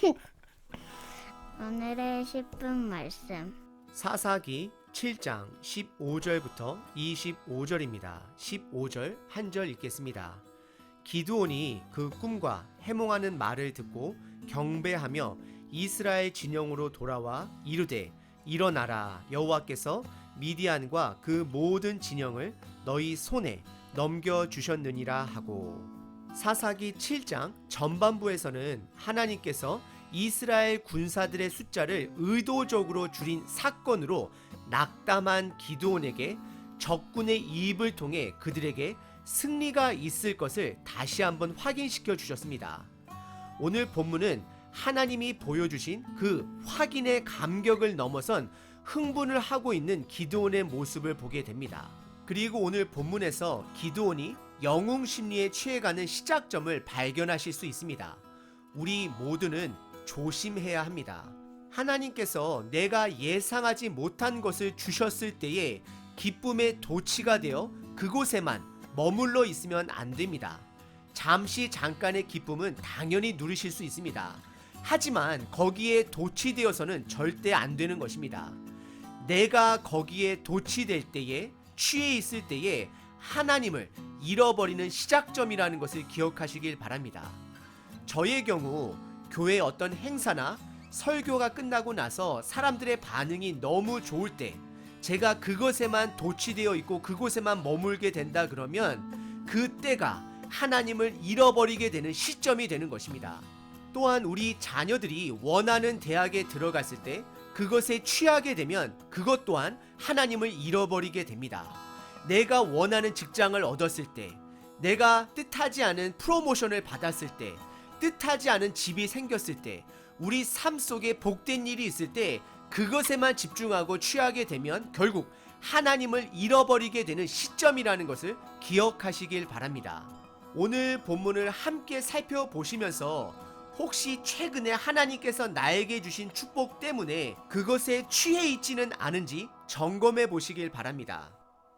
오늘의 10분 말씀. 사사기 7장 15절부터 25절입니다. 15절 한 절 읽겠습니다. 기드온이 그 꿈과 해몽하는 말을 듣고 경배하며 이스라엘 진영으로 돌아와 이르되 일어나라 여호와께서 미디안과 그 모든 진영을 너희 손에 넘겨 주셨느니라 하고 사사기 7장 전반부에서는 하나님께서 이스라엘 군사들의 숫자를 의도적으로 줄인 사건으로 낙담한 기드온에게 적군의 입을 통해 그들에게 승리가 있을 것을 다시 한번 확인시켜 주셨습니다. 오늘 본문은 하나님이 보여주신 그 확인의 감격을 넘어선 흥분을 하고 있는 기드온의 모습을 보게 됩니다. 그리고 오늘 본문에서 기드온이 영웅 심리에 취해가는 시작점을 발견하실 수 있습니다. 우리 모두는 조심해야 합니다. 하나님께서 내가 예상하지 못한 것을 주셨을 때에 기쁨의 도치가 되어 그곳에만 머물러 있으면 안 됩니다. 잠시 잠깐의 기쁨은 당연히 누리실 수 있습니다. 하지만 거기에 도치되어서는 절대 안 되는 것입니다. 내가 거기에 도치될 때에 취해 있을 때에 하나님을 잃어버리는 시작점이라는 것을 기억하시길 바랍니다. 저의 경우 교회 어떤 행사나 설교가 끝나고 나서 사람들의 반응이 너무 좋을 때 제가 그것에만 도취되어 있고 그곳에만 머물게 된다 그러면 그때가 하나님을 잃어버리게 되는 시점이 되는 것입니다. 또한 우리 자녀들이 원하는 대학에 들어갔을 때 그것에 취하게 되면 그것 또한 하나님을 잃어버리게 됩니다. 내가 원하는 직장을 얻었을 때, 내가 뜻하지 않은 프로모션을 받았을 때, 뜻하지 않은 집이 생겼을 때, 우리 삶 속에 복된 일이 있을 때, 그것에만 집중하고 취하게 되면 결국 하나님을 잃어버리게 되는 시점이라는 것을 기억하시길 바랍니다. 오늘 본문을 함께 살펴보시면서 혹시 최근에 하나님께서 나에게 주신 축복 때문에 그것에 취해 있지는 않은지 점검해 보시길 바랍니다.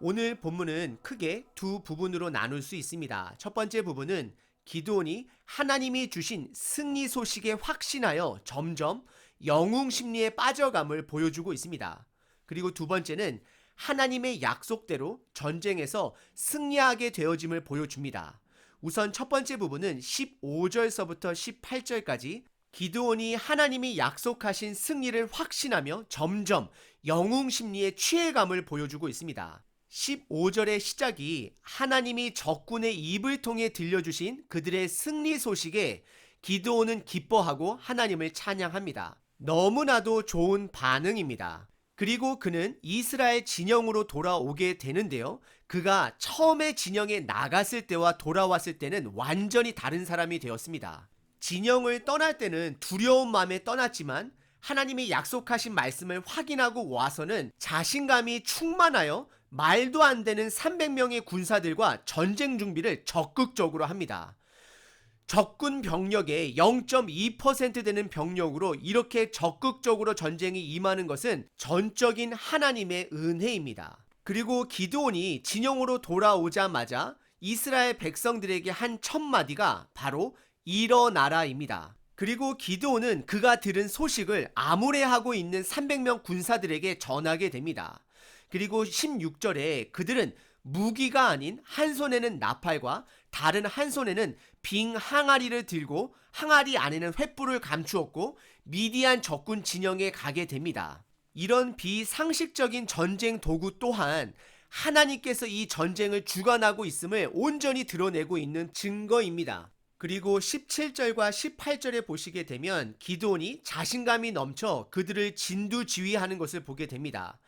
오늘 본문은 크게 두 부분으로 나눌 수 있습니다. 첫 번째 부분은 기드온이 하나님이 주신 승리 소식에 확신하여 점점 영웅 심리에 빠져감을 보여주고 있습니다. 그리고 두 번째는 하나님의 약속대로 전쟁에서 승리하게 되어짐을 보여줍니다. 우선 첫 번째 부분은 15절서부터 18절까지 기드온이 하나님이 약속하신 승리를 확신하며 점점 영웅 심리의 취해감을 보여주고 있습니다. 15절의 시작이 하나님이 적군의 입을 통해 들려주신 그들의 승리 소식에 기드온은 기뻐하고 하나님을 찬양합니다. 너무나도 좋은 반응입니다. 그리고 그는 이스라엘 진영으로 돌아오게 되는데요. 그가 처음에 진영에 나갔을 때와 돌아왔을 때는 완전히 다른 사람이 되었습니다. 진영을 떠날 때는 두려운 마음에 떠났지만 하나님이 약속하신 말씀을 확인하고 와서는 자신감이 충만하여 말도 안 되는 300명의 군사들과 전쟁 준비를 적극적으로 합니다. 적군 병력의 0.2% 되는 병력으로 이렇게 적극적으로 전쟁이 임하는 것은 전적인 하나님의 은혜입니다. 그리고 기드온이 진영으로 돌아오자마자 이스라엘 백성들에게 한 첫마디가 바로 일어나라입니다. 그리고 기드온은 그가 들은 소식을 아무래하고 있는 300명 군사들에게 전하게 됩니다. 그리고 16절에 그들은 무기가 아닌 한 손에는 나팔과 다른 한 손에는 빙 항아리를 들고 항아리 안에는 횃불을 감추었고 미디안 적군 진영에 가게 됩니다. 이런 비상식적인 전쟁 도구 또한 하나님께서 이 전쟁을 주관하고 있음을 온전히 드러내고 있는 증거입니다. 그리고 17절과 18절에 보시게 되면 기드온이 자신감이 넘쳐 그들을 진두 지휘하는 것을 보게 됩니다.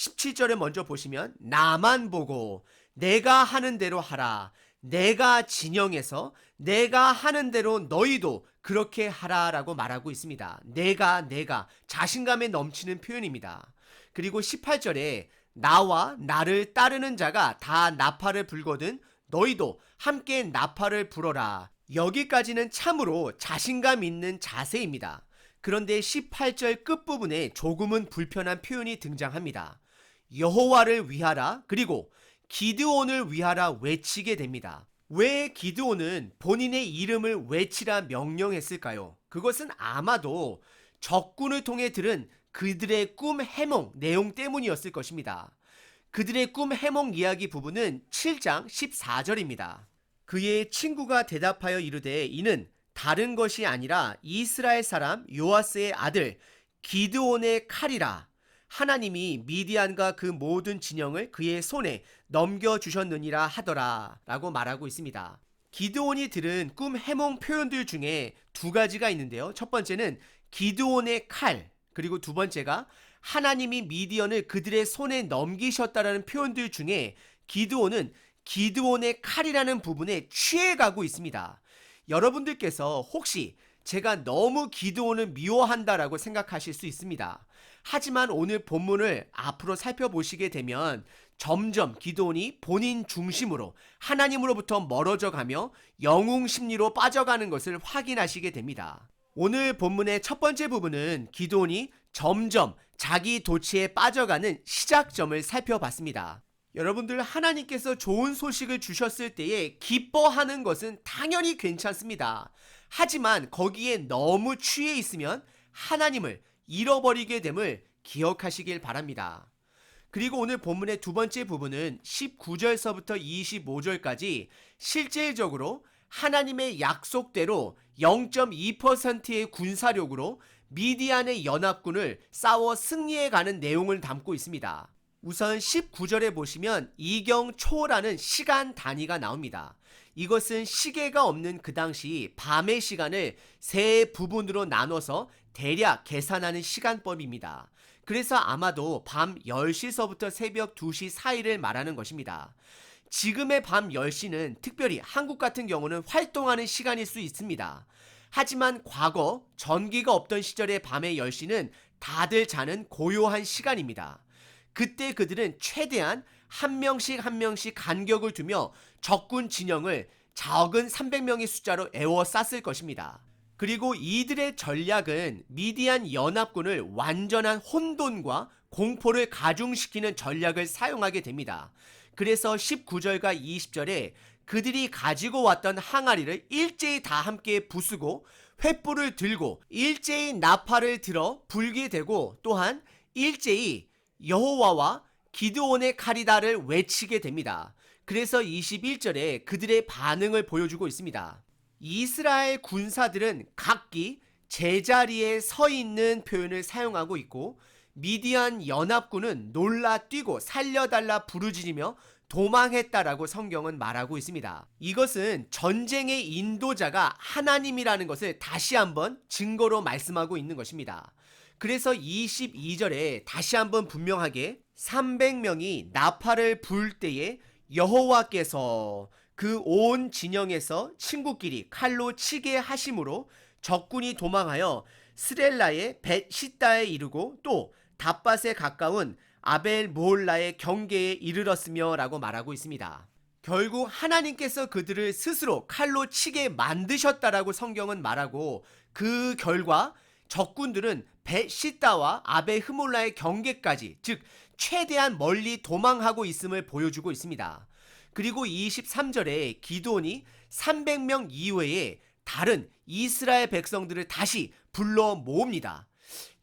17절에 먼저 보시면 나만 보고 내가 하는 대로 하라. 내가 진영에서 내가 하는 대로 너희도 그렇게 하라라고 말하고 있습니다. 내가 내가 자신감에 넘치는 표현입니다. 그리고 18절에 나와 나를 따르는 자가 다 나팔을 불거든 너희도 함께 나팔을 불어라. 여기까지는 참으로 자신감 있는 자세입니다. 그런데 18절 끝부분에 조금은 불편한 표현이 등장합니다. 여호와를 위하라 그리고 기드온을 위하라 외치게 됩니다. 왜 기드온은 본인의 이름을 외치라 명령했을까요? 그것은 아마도 적군을 통해 들은 그들의 꿈 해몽 내용 때문이었을 것입니다. 그들의 꿈 해몽 이야기 부분은 7장 14절입니다. 그의 친구가 대답하여 이르되 이는 다른 것이 아니라 이스라엘 사람 요아스의 아들 기드온의 칼이라 하나님이 미디안과 그 모든 진영을 그의 손에 넘겨주셨느니라 하더라 라고 말하고 있습니다. 기드온이 들은 꿈 해몽 표현들 중에 두 가지가 있는데요. 첫 번째는 기드온의 칼, 그리고 두 번째가 하나님이 미디언을 그들의 손에 넘기셨다라는 표현들 중에 기드온은 기드온의 칼이라는 부분에 취해가고 있습니다. 여러분들께서 혹시 제가 너무 기드온을 미워한다라고 생각하실 수 있습니다. 하지만 오늘 본문을 앞으로 살펴보시게 되면 점점 기도원이 본인 중심으로 하나님으로부터 멀어져 가며 영웅 심리로 빠져가는 것을 확인하시게 됩니다. 오늘 본문의 첫 번째 부분은 기도원이 점점 자기 도치에 빠져가는 시작점을 살펴봤습니다. 여러분들 하나님께서 좋은 소식을 주셨을 때에 기뻐하는 것은 당연히 괜찮습니다. 하지만 거기에 너무 취해 있으면 하나님을 잃어버리게 됨을 기억하시길 바랍니다. 그리고 오늘 본문의 두 번째 부분은 19절서부터 25절까지 실질적으로 하나님의 약속대로 0.2%의 군사력으로 미디안의 연합군을 싸워 승리해 가는 내용을 담고 있습니다. 우선 19절에 보시면 이경초라는 시간 단위가 나옵니다. 이것은 시계가 없는 그 당시 밤의 시간을 세 부분으로 나눠서 대략 계산하는 시간법입니다. 그래서 아마도 밤 10시서부터 새벽 2시 사이를 말하는 것입니다. 지금의 밤 10시는 특별히 한국 같은 경우는 활동하는 시간일 수 있습니다. 하지만 과거 전기가 없던 시절의 밤의 10시는 다들 자는 고요한 시간입니다. 그때 그들은 최대한 한 명씩 한 명씩 간격을 두며 적군 진영을 적은 300명의 숫자로 에워 쌌을 것입니다. 그리고 이들의 전략은 미디안 연합군을 완전한 혼돈과 공포를 가중시키는 전략을 사용하게 됩니다. 그래서 19절과 20절에 그들이 가지고 왔던 항아리를 일제히 다 함께 부수고 횃불을 들고 일제히 나팔을 들어 불게 되고 또한 일제히 여호와와 기드온의 칼이다를 외치게 됩니다. 그래서 21절에 그들의 반응을 보여주고 있습니다. 이스라엘 군사들은 각기 제자리에 서 있는 표현을 사용하고 있고 미디안 연합군은 놀라 뛰고 살려달라 부르짖으며 도망했다라고 성경은 말하고 있습니다. 이것은 전쟁의 인도자가 하나님이라는 것을 다시 한번 증거로 말씀하고 있는 것입니다. 그래서 22절에 다시 한번 분명하게 300명이 나팔을 불 때에 여호와께서 그 온 진영에서 친구끼리 칼로 치게 하심으로 적군이 도망하여 스렐라의 벳시다에 이르고 또 답밭에 가까운 아벨 모홀라의 경계에 이르렀으며 라고 말하고 있습니다. 결국 하나님께서 그들을 스스로 칼로 치게 만드셨다라고 성경은 말하고 그 결과 적군들은 벳시다와 아베 흐몰라의 경계까지 즉 최대한 멀리 도망하고 있음을 보여주고 있습니다. 그리고 23절에 기도원이 300명 이외에 다른 이스라엘 백성들을 다시 불러 모읍니다.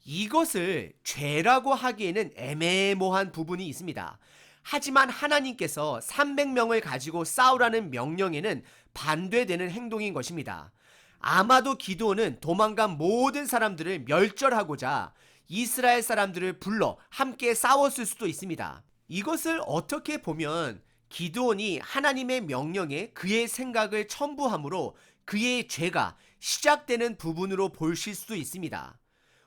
이것을 죄라고 하기에는 애매모한 부분이 있습니다. 하지만 하나님께서 300명을 가지고 싸우라는 명령에는 반대되는 행동인 것입니다. 아마도 기도는 도망간 모든 사람들을 멸절하고자 이스라엘 사람들을 불러 함께 싸웠을 수도 있습니다. 이것을 어떻게 보면 기도원이 하나님의 명령에 그의 생각을 첨부함으로 그의 죄가 시작되는 부분으로 보실 수도 있습니다.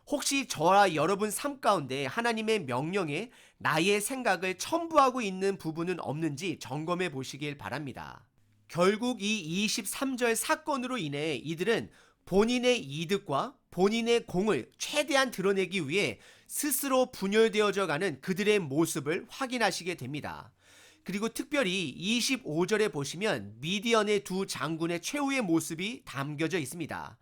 혹시 저와 여러분 삶 가운데 하나님의 명령에 나의 생각을 첨부하고 있는 부분은 없는지 점검해 보시길 바랍니다. 결국 이 23절 사건으로 인해 이들은 본인의 이득과 본인의 공을 최대한 드러내기 위해 스스로 분열되어져 가는 그들의 모습을 확인하시게 됩니다. 그리고 특별히 25절에 보시면 미디언의 두 장군의 최후의 모습이 담겨져 있습니다.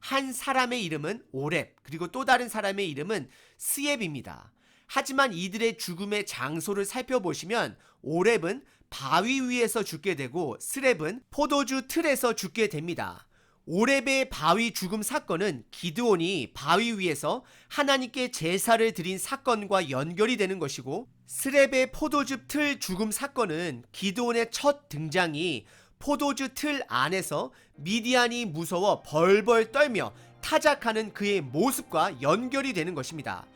한 사람의 이름은 오랩, 그리고 또 다른 사람의 이름은 스옙입니다. 하지만 이들의 죽음의 장소를 살펴보시면 오랩은 바위 위에서 죽게 되고 스랩은 포도주 틀에서 죽게 됩니다. 오레베 바위 죽음 사건은 기드온이 바위 위에서 하나님께 제사를 드린 사건과 연결이 되는 것이고 스렙의 포도즙 틀 죽음 사건은 기드온의 첫 등장이 포도주 틀 안에서 미디안이 무서워 벌벌 떨며 타작하는 그의 모습과 연결이 되는 것입니다.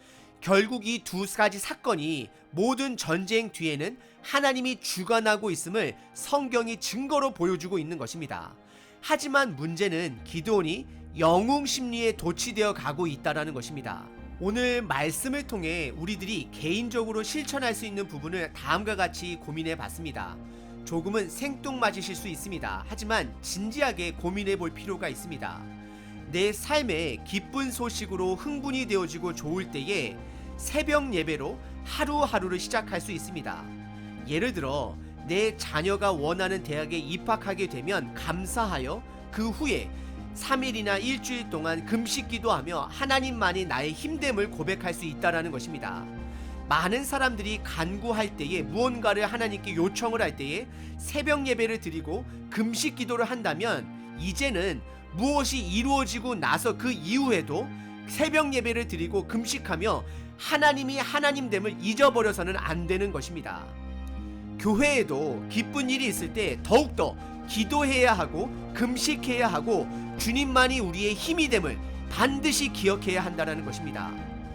결국 이 두 가지 사건이 모든 전쟁 뒤에는 하나님이 주관하고 있음을 성경이 증거로 보여주고 있는 것입니다. 하지만 문제는 기도온이 영웅 심리에 도취되어 가고 있다라는 것입니다. 오늘 말씀을 통해 우리들이 개인적으로 실천할 수 있는 부분을 다음과 같이 고민해 봤습니다. 조금은 생뚱맞으실 수 있습니다. 하지만 진지하게 고민해 볼 필요가 있습니다. 내 삶에 기쁜 소식으로 흥분이 되어지고 좋을 때에 새벽 예배로 하루하루를 시작할 수 있습니다. 예를 들어 내 자녀가 원하는 대학에 입학하게 되면 감사하여 그 후에 3일이나 일주일 동안 금식 기도하며 하나님만이 나의 힘됨을 고백할 수 있다라는 것입니다. 많은 사람들이 간구할 때에 무언가를 하나님께 요청을 할 때에 새벽 예배를 드리고 금식 기도를 한다면 이제는 무엇이 이루어지고 나서 그 이후에도 새벽 예배를 드리고 금식하며 하나님이 하나님됨을 잊어버려서는 안 되는 것입니다. 교회에도 기쁜 일이 있을 때 더욱더 기도해야 하고 금식해야 하고 주님만이 우리의 힘이 됨을 반드시 기억해야 한다는 것입니다.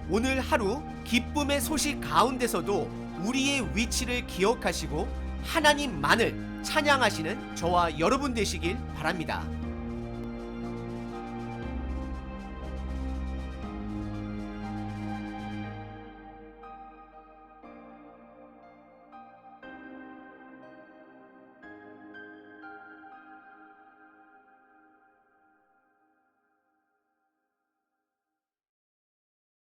오늘 하루 기쁨의 소식 가운데서도 우리의 위치를 기억하시고 하나님만을 찬양하시는 저와 여러분 되시길 바랍니다.